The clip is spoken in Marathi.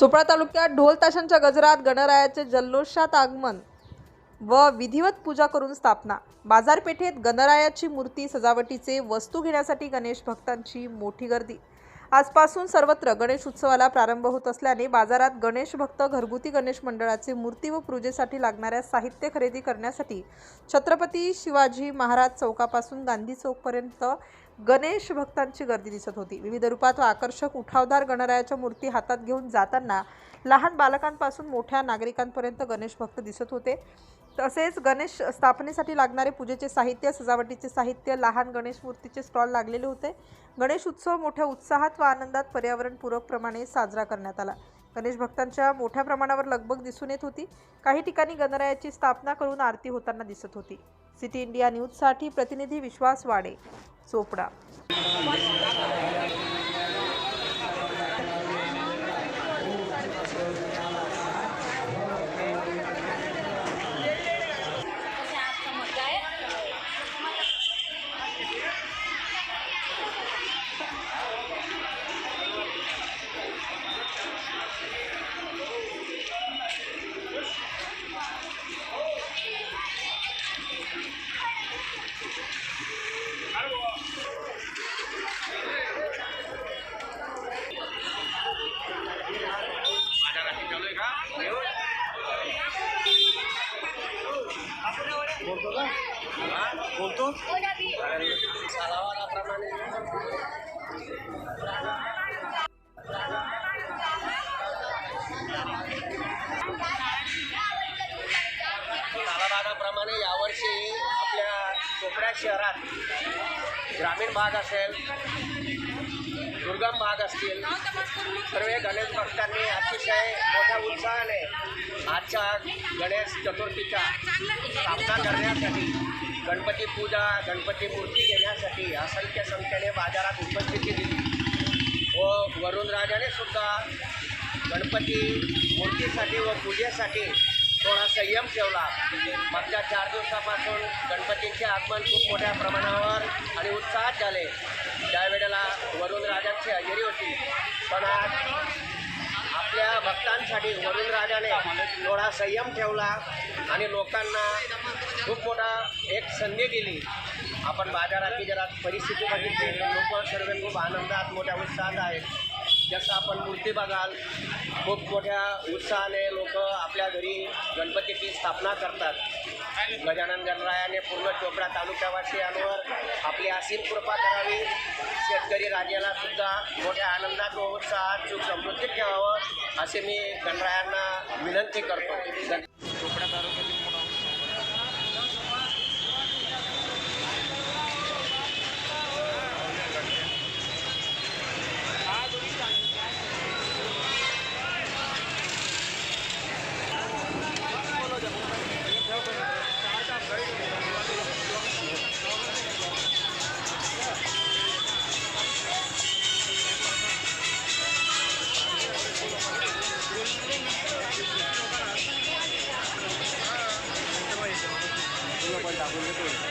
सुपळा तालुक्यात ढोल ताशांच्या गजरात गणरायाचे जल्लोषात आगमन व विधिवत पूजा करून स्थापना. बाजारपेठेत गणरायाची मूर्ती सजावटीचे वस्तू घेण्यासाठी गणेश भक्तांची मोठी गर्दी. आजपासून सर्वत्र गणेश उत्सवाला प्रारंभ होत असल्याने बाजारात गणेश भक्त घरगुती गणेश मंडळाचे मूर्ती व पूजेसाठी लागणाऱ्या साहित्य खरेदी करण्यासाठी छत्रपती शिवाजी महाराज चौकापासून गांधी चौकपर्यंत गणेश भक्तांची गर्दी दिसत होती. विविध रूपात व आकर्षक उठावदार गणरायाच्या मूर्ती हातात घेऊन जाताना लहान बालकांपासून मोठ्या नागरिकांपर्यंत गणेश भक्त दिसत होते. तसेच गणेश स्थापनेसाठी लागणारे पूजेचे साहित्य सजावटीचे साहित्य लहान गणेश मूर्तीचे स्टॉल लागलेले होते. गणेश उत्सव मोठ्या उत्साहात व आनंदात पर्यावरणपूरक प्रमाणे साजरा करण्यात आला. गणेश भक्तांच्या मोठ्या प्रमाणावर लगबग दिसून येत होती. काही ठिकाणी गणरायाची स्थापना करून आरती होताना दिसत होती. सिटी इंडिया न्यूजसाठी प्रतिनिधी विश्वास वाडे चोपडा. कालाबाधाप्रमाणे यावर्षी आपल्या कोपऱ्या शहरात ग्रामीण भाग असेल दुर्गम भाग असतील सर्व गणेश भक्तांनी अतिशय मोठ्या उत्साहाने आजच्या गणेश चतुर्थीचा सामना करण्यासाठी गणपती पूजा गणपती मूर्ती घेण्यासाठी असंख्य संख्येने बाजारात उपस्थिती दिली. व वरुणराजाने सुद्धा गणपती मूर्तीसाठी व पूजेसाठी थोडा संयम ठेवला. मागच्या चार दिवसापासून गणपतींचे आगमन खूप मोठ्या प्रमाणावर आणि उत्साहात झाले. त्यावेळेला वरुणराजांची हजेरी होती. पण आज आपल्या भक्तांसाठी वरुणराजाने थोडा संयम ठेवला आणि लोकांना खूप मोठा एक संधी दिली. आपण बाजारातली जरा परिस्थिती बघितली. लोक सर्व खूप आनंदात मोठ्या उत्साहात आहेत. जसं आपण मूर्ती बघाल खूप मोठ्या उत्साहाने लोक आपल्या घरी गणपतीची स्थापना करतात. गजानन गणरायाने पूर्ण चोपडा तालुक्यावासियांवर आपली असीम कृपा करावी. शेतकरी राजाला सुद्धा मोठ्या आनंदात व उत्साहात सुख समृद्धीत ठेवावं असे मी गणरायांना विनंती करतो. पानी देतो